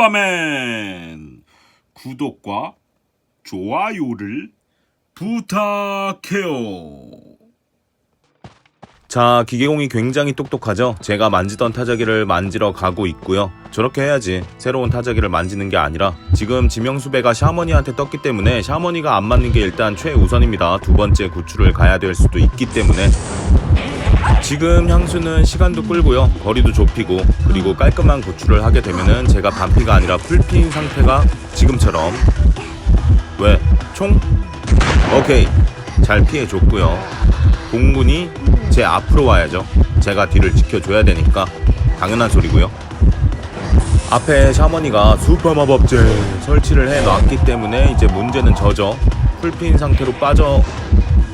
아빠맨 구독과 좋아요를 부탁해요. 자, 기계공이 굉장히 똑똑하죠? 제가 만지던 타자기를 만지러 가고 있고요. 저렇게 해야지. 새로운 타자기를 만지는 게 아니라 지금 지명수배가 샤머니한테 떴기 때문에 샤머니가 안 맞는 게 일단 최우선입니다. 두 번째 구출을 가야 될 수도 있기 때문에 지금 향수는 시간도 끌고요. 거리도 좁히고 그리고 깔끔한 구출을 하게 되면은 제가 반피가 아니라 풀피인 상태가 지금처럼 왜? 총? 오케이. 잘 피해줬고요. 공군이 제 앞으로 와야죠. 제가 뒤를 지켜줘야 되니까 당연한 소리고요. 앞에 샤머니가 슈퍼 마법제 설치를 해 놨기 때문에 이제 문제는 저죠. 풀핀 상태로 빠져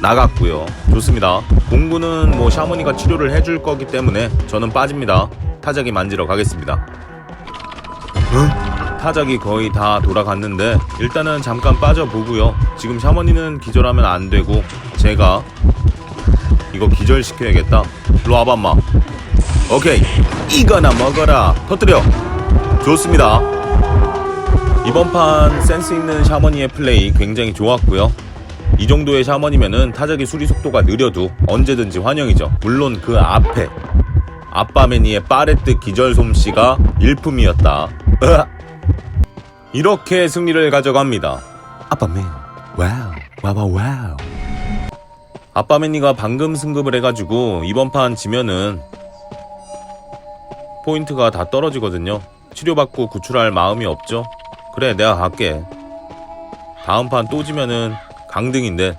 나갔고요. 좋습니다. 공군은 뭐 샤머니가 치료를 해줄 거기 때문에 저는 빠집니다. 타작이 만지러 가겠습니다. 타작이 거의 다 돌아갔는데 일단은 잠깐 빠져보고요. 지금 샤머니는 기절하면 안 되고 제가 이거 기절시켜야겠다. 일로 와봐, 엄마. 오케이. 이거나 먹어라. 터뜨려. 좋습니다. 이번 판 센스 있는 샤머니의 플레이 굉장히 좋았고요. 이 정도의 샤머니면은 타작의 수리 속도가 느려도 언제든지 환영이죠. 물론 그 앞에 아빠매니의 빠레트 기절 솜씨가 일품이었다. 이렇게 승리를 가져갑니다. 아빠맨, 와우, 와와 와우. 아빠맨니가 방금 승급을 해가지고 이번 판 지면은 포인트가 다 떨어지거든요. 치료받고 구출할 마음이 없죠. 그래, 내가 갈게. 다음 판 또 지면은 강등인데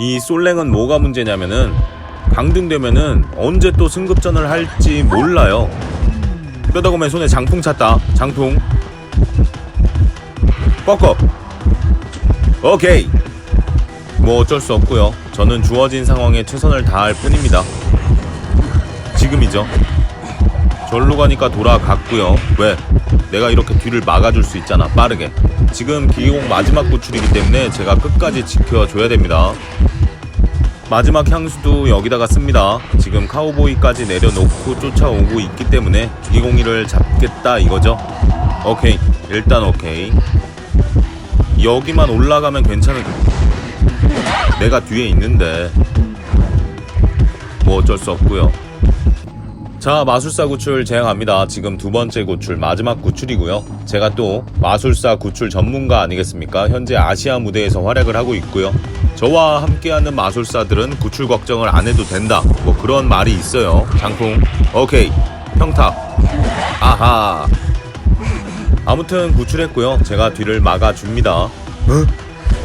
이 솔랭은 뭐가 문제냐면은 강등되면은 언제 또 승급전을 할지 몰라요. 뼈다구맨 손에 장풍 찼다. 장풍. 꺾어. 오케이. 뭐 어쩔 수 없고요. 저는 주어진 상황에 최선을 다할 뿐입니다. 지금이죠. 절로 가니까 돌아갔고요. 왜? 내가 이렇게 뒤를 막아줄 수 있잖아. 빠르게. 지금 기공 마지막 구출이기 때문에 제가 끝까지 지켜줘야 됩니다. 마지막 향수도 여기다가 씁니다. 지금 카우보이까지 내려놓고 쫓아오고 있기 때문에 기공이를 잡겠다 이거죠. 오케이. 일단 오케이. 여기만 올라가면 괜찮을 내가 뒤에 있는데 뭐 어쩔 수 없고요. 자 마술사 구출 진행합니다. 지금 두 번째 구출 마지막 구출이고요. 제가 또 마술사 구출 전문가 아니겠습니까? 현재 아시아 무대에서 활약을 하고 있고요. 저와 함께하는 마술사들은 구출 걱정을 안 해도 된다. 뭐 그런 말이 있어요. 장풍 오케이 평타 아하 아무튼 구출했고요. 제가 뒤를 막아줍니다.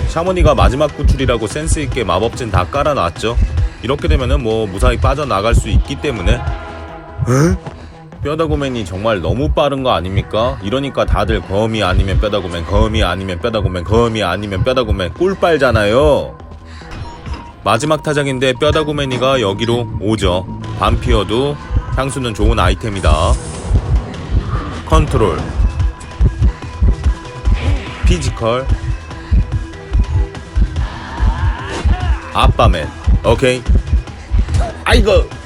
샤머니가 마지막 구출이라고 센스 있게 마법진 다 깔아놨죠. 이렇게 되면은 뭐 무사히 빠져나갈 수 있기 때문에 뼈다구맨이 정말 너무 빠른 거 아닙니까? 이러니까 다들 거미 아니면 뼈다구맨, 거미 아니면 뼈다구맨, 거미 아니면 뼈다구맨 꿀빨잖아요. 마지막 타작인데 뼈다구맨이가 여기로 오죠. 반피어도 향수는 좋은 아이템이다. 컨트롤, 피지컬, 아빠맨. 오케이. 아이고.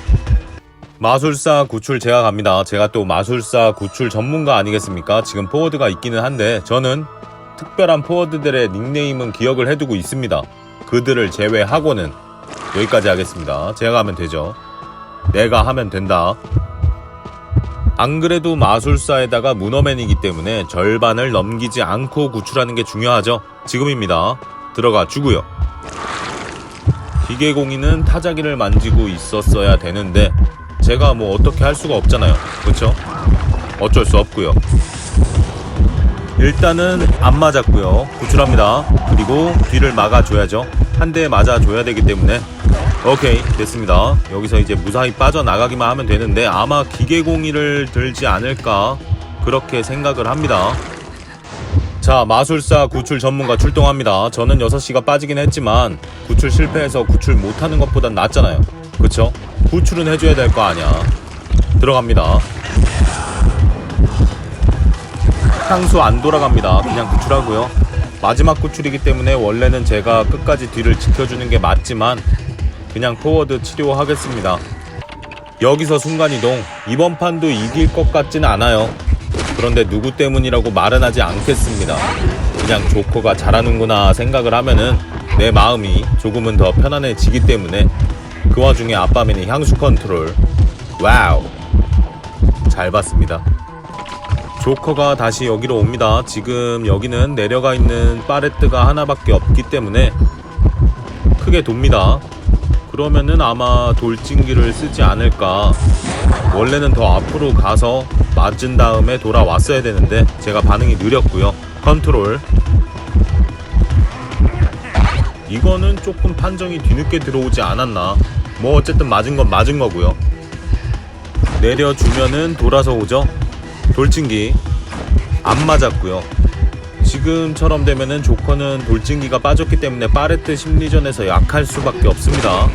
마술사 구출 제가 갑니다. 제가 또 마술사 구출 전문가 아니겠습니까? 지금 포워드가 있기는 한데 저는 특별한 포워드들의 닉네임은 기억을 해두고 있습니다. 그들을 제외하고는 여기까지 하겠습니다. 제가 하면 되죠. 내가 하면 된다. 안 그래도 마술사에다가 문어맨이기 때문에 절반을 넘기지 않고 구출하는 게 중요하죠. 지금입니다. 들어가 주고요. 기계공인은 타자기를 만지고 있었어야 되는데 제가 뭐 어떻게 할 수가 없잖아요. 그렇죠? 어쩔 수 없고요. 일단은 안 맞았고요. 구출합니다. 그리고 뒤를 막아줘야죠. 한 대 맞아줘야 되기 때문에 오케이 됐습니다. 여기서 이제 무사히 빠져나가기만 하면 되는데 아마 기계공이를 들지 않을까 그렇게 생각을 합니다. 자 마술사 구출 전문가 출동합니다 저는 6시가 빠지긴 했지만 구출 실패해서 구출 못하는 것보단 낫잖아요 그쵸? 구출은 해줘야 될 거 아니야 들어갑니다 향수 안 돌아갑니다 그냥 구출하고요 마지막 구출이기 때문에 원래는 제가 끝까지 뒤를 지켜주는 게 맞지만 그냥 포워드 치료하겠습니다 여기서 순간이동 이번 판도 이길 것 같진 않아요. 그런데 누구 때문이라고 말은 하지 않겠습니다. 그냥 조커가 잘하는구나 생각을 하면은 내 마음이 조금은 더 편안해지기 때문에 그 와중에 아빠맨이 향수 컨트롤 와우 잘 봤습니다. 조커가 다시 여기로 옵니다. 지금 여기는 내려가 있는 파레트가 하나밖에 없기 때문에 크게 돕니다. 그러면은 아마 돌진기를 쓰지 않을까. 원래는 더 앞으로 가서 맞은 다음에 돌아왔어야 되는데 제가 반응이 느렸고요. 컨트롤. 이거는 조금 판정이 뒤늦게 들어오지 않았나. 뭐 어쨌든 맞은 건 맞은 거고요. 내려주면은 돌아서 오죠. 돌진기 안 맞았고요. 지금처럼 되면은 조커는 돌진기가 빠졌기 때문에 파레트 심리전에서 약할 수밖에 없습니다.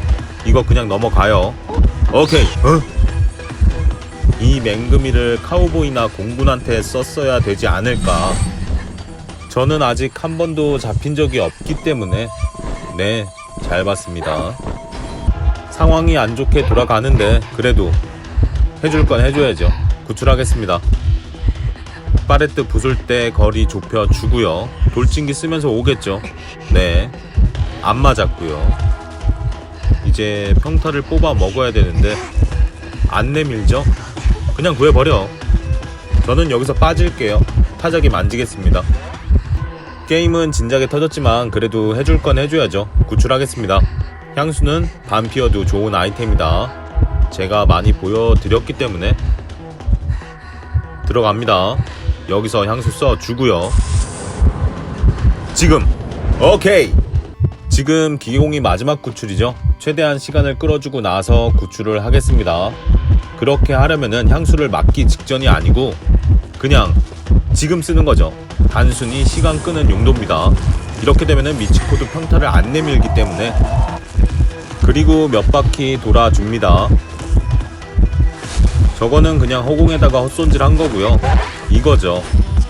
이거 그냥 넘어가요. 오케이. 어? 이 맹금이를 카우보이나 공군한테 썼어야 되지 않을까. 저는 아직 한 번도 잡힌 적이 없기 때문에 네, 잘 봤습니다. 상황이 안 좋게 돌아가는데 그래도 해줄 건 해줘야죠. 구출하겠습니다. 파레트 부술 때 거리 좁혀 주고요. 돌진기 쓰면서 오겠죠. 네. 안 맞았고요. 이제 평타를 뽑아 먹어야 되는데 안 내밀죠? 그냥 구해버려. 저는 여기서 빠질게요. 타작이 만지겠습니다. 게임은 진작에 터졌지만 그래도 해줄 건 해줘야죠. 구출하겠습니다. 향수는 반 피어도 좋은 아이템이다. 제가 많이 보여드렸기 때문에 들어갑니다. 여기서 향수 써 주고요. 지금 오케이. 지금 기계공이 마지막 구출이죠. 최대한 시간을 끌어주고 나서 구출을 하겠습니다. 그렇게 하려면은 향수를 맞기 직전이 아니고 그냥 지금 쓰는 거죠. 단순히 시간 끄는 용도입니다. 이렇게 되면은 미치코도 평타를 안 내밀기 때문에 그리고 몇 바퀴 돌아줍니다. 저거는 그냥 허공에다가 헛손질 한 거고요. 이거죠.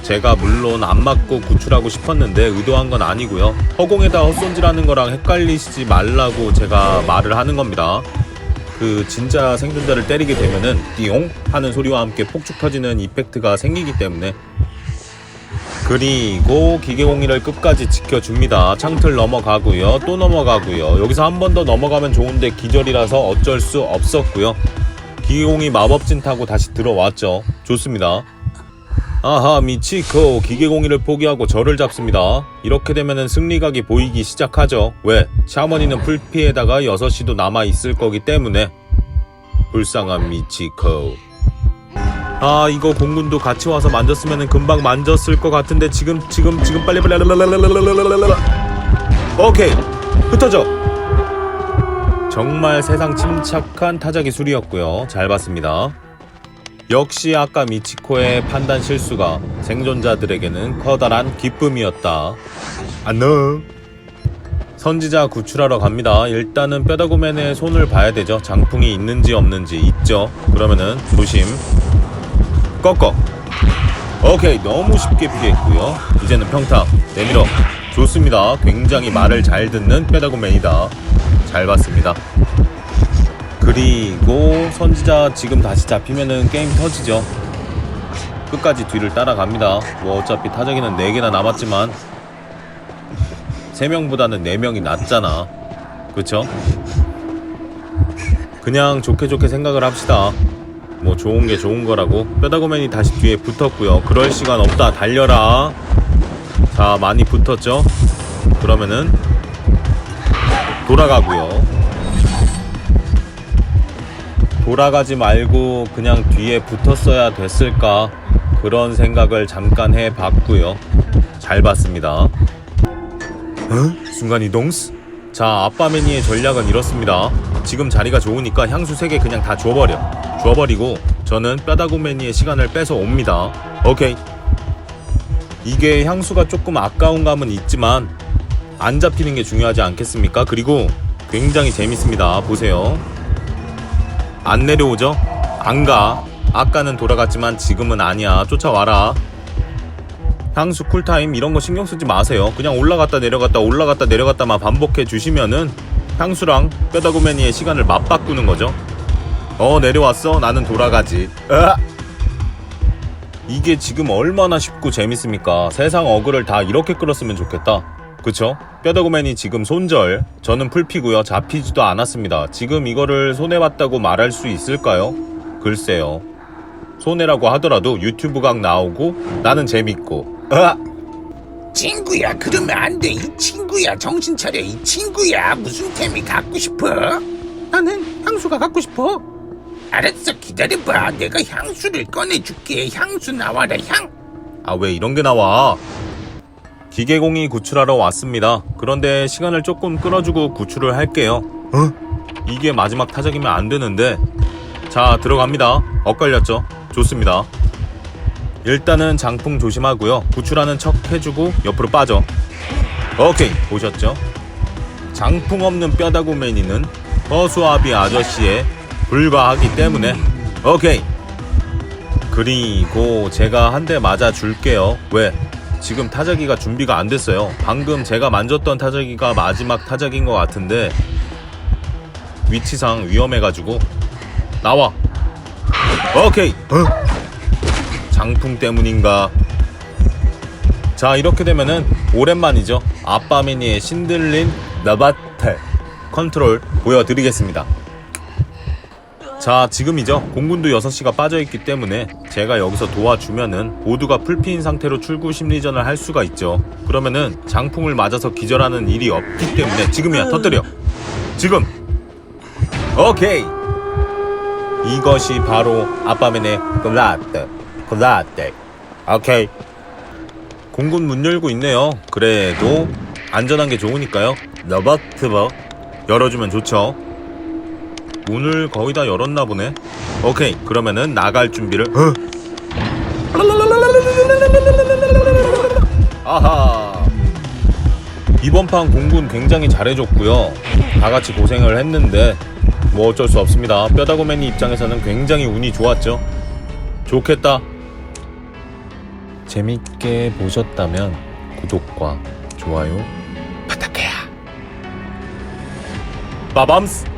제가 물론 안 맞고 구출하고 싶었는데 의도한 건 아니고요. 허공에다 헛손질하는 거랑 헷갈리시지 말라고 제가 말을 하는 겁니다. 그 진짜 생존자를 때리게 되면은 띠용 하는 소리와 함께 폭죽 터지는 이펙트가 생기기 때문에 그리고 기계공이를 끝까지 지켜줍니다. 창틀 넘어가고요. 또 넘어가고요. 여기서 한 번 더 넘어가면 좋은데 기절이라서 어쩔 수 없었고요. 기계공이 마법진 타고 다시 들어왔죠. 좋습니다. 아하 미치코 기계공이를 포기하고 저를 잡습니다. 이렇게 되면은 승리각이 보이기 시작하죠. 왜? 샤머니는 풀피에다가 6시도 남아있을 거기 때문에 불쌍한 미치코 아 이거 공군도 같이 와서 만졌으면 금방 만졌을 것 같은데 지금 지금 지금 빨리 빨리 오케이 흩어져 정말 세상 침착한 타자 기술이었고요 잘 봤습니다 역시 아까 미치코의 판단 실수가 생존자들에게는 커다란 기쁨이었다 안녕 선지자 구출하러 갑니다 일단은 뼈다구맨의 손을 봐야 되죠 장풍이 있는지 없는지 있죠 그러면은 조심 꺾어. 오케이 너무 쉽게 피했고요. 이제는 평타 내밀어 좋습니다. 굉장히 말을 잘 듣는 빼다구맨이다. 잘 봤습니다. 그리고 선지자 지금 다시 잡히면은 게임 터지죠. 끝까지 뒤를 따라갑니다. 뭐 어차피 타자기는 4개나 남았지만 3명보다는 4명이 낫잖아. 그쵸? 그냥 좋게 좋게 생각을 합시다 뭐 좋은 게 좋은 거라고. 뼈다구맨이 다시 뒤에 붙었고요. 그럴 시간 없다. 달려라. 자 많이 붙었죠? 그러면은 돌아가고요. 돌아가지 말고 그냥 뒤에 붙었어야 됐을까? 그런 생각을 잠깐 해봤고요. 잘 봤습니다. 어? 순간이동스? 자 아빠매니의 전략은 이렇습니다 지금 자리가 좋으니까 향수 3개 그냥 다 줘버려 줘버리고 저는 뼈다구매니의 시간을 뺏어 옵니다 오케이 이게 향수가 조금 아까운 감은 있지만 안 잡히는 게 중요하지 않겠습니까 그리고 굉장히 재밌습니다 보세요 안 내려오죠? 안 가. 아까는 돌아갔지만 지금은 아니야. 쫓아와라. 향수 쿨타임 이런 거 신경 쓰지 마세요. 그냥 올라갔다 내려갔다 올라갔다 내려갔다만 반복해 주시면은 향수랑 뼈다구매니의 시간을 맞바꾸는 거죠. 어 내려왔어 나는 돌아가지 으아! 이게 지금 얼마나 쉽고 재밌습니까 세상 어그를 다 이렇게 끌었으면 좋겠다 그쵸? 뼈다구맨이 지금 손절 저는 풀피고요 잡히지도 않았습니다 지금 이거를 손해봤다고 말할 수 있을까요? 글쎄요 손해라고 하더라도 유튜브 각 나오고 나는 재밌고 으아! 친구야 그러면 안 돼 이 친구야 정신 차려 이 친구야 무슨 템이 갖고 싶어? 나는 향수가 갖고 싶어 알았어 기다려봐 내가 향수를 꺼내줄게 향수 나와라 향 아 왜 이런 게 나와? 기계공이 구출하러 왔습니다. 그런데 시간을 조금 끌어주고 구출을 할게요. 어? 이게 마지막 타작이면 안 되는데. 자, 들어갑니다. 엇갈렸죠? 좋습니다. 일단은 장풍 조심하고요. 구출하는 척 해주고 옆으로 빠져. 오케이, 보셨죠? 장풍 없는 뼈다구맨이는 허수아비 아저씨에 불과하기 때문에 오케이 그리고 제가 한 대 맞아 줄게요. 왜? 지금 타자기가 준비가 안 됐어요. 방금 제가 만졌던 타자기가 마지막 타자기인 것 같은데 위치상 위험해가지고 나와. 오케이. 장풍 때문인가? 자 이렇게 되면은 오랜만이죠. 아빠미니의 신들린 나바텔 컨트롤 보여드리겠습니다. 자 지금이죠. 공군도 6시가 빠져있기 때문에 제가 여기서 도와주면은 모두가 풀피인 상태로 출구 심리전을 할 수가 있죠. 그러면은 장풍을 맞아서 기절하는 일이 없기 때문에 지금이야. 터뜨려. 지금! 오케이! 이것이 바로 아빠맨의 글라드 글라드 오케이 공군 문 열고 있네요 그래도 안전한 게 좋으니까요 너버트버 열어주면 좋죠 문을 거의 다 열었나 보네. 오케이, 그러면은 나갈 준비를. 어? 아하. 이번 판 공군 굉장히 잘해줬고요. 다 같이 고생을 했는데 뭐 어쩔 수 없습니다. 뼈다구맨이 입장에서는 굉장히 운이 좋았죠. 좋겠다. 재밌게 보셨다면 구독과 좋아요 부탁해요. 빠밤스.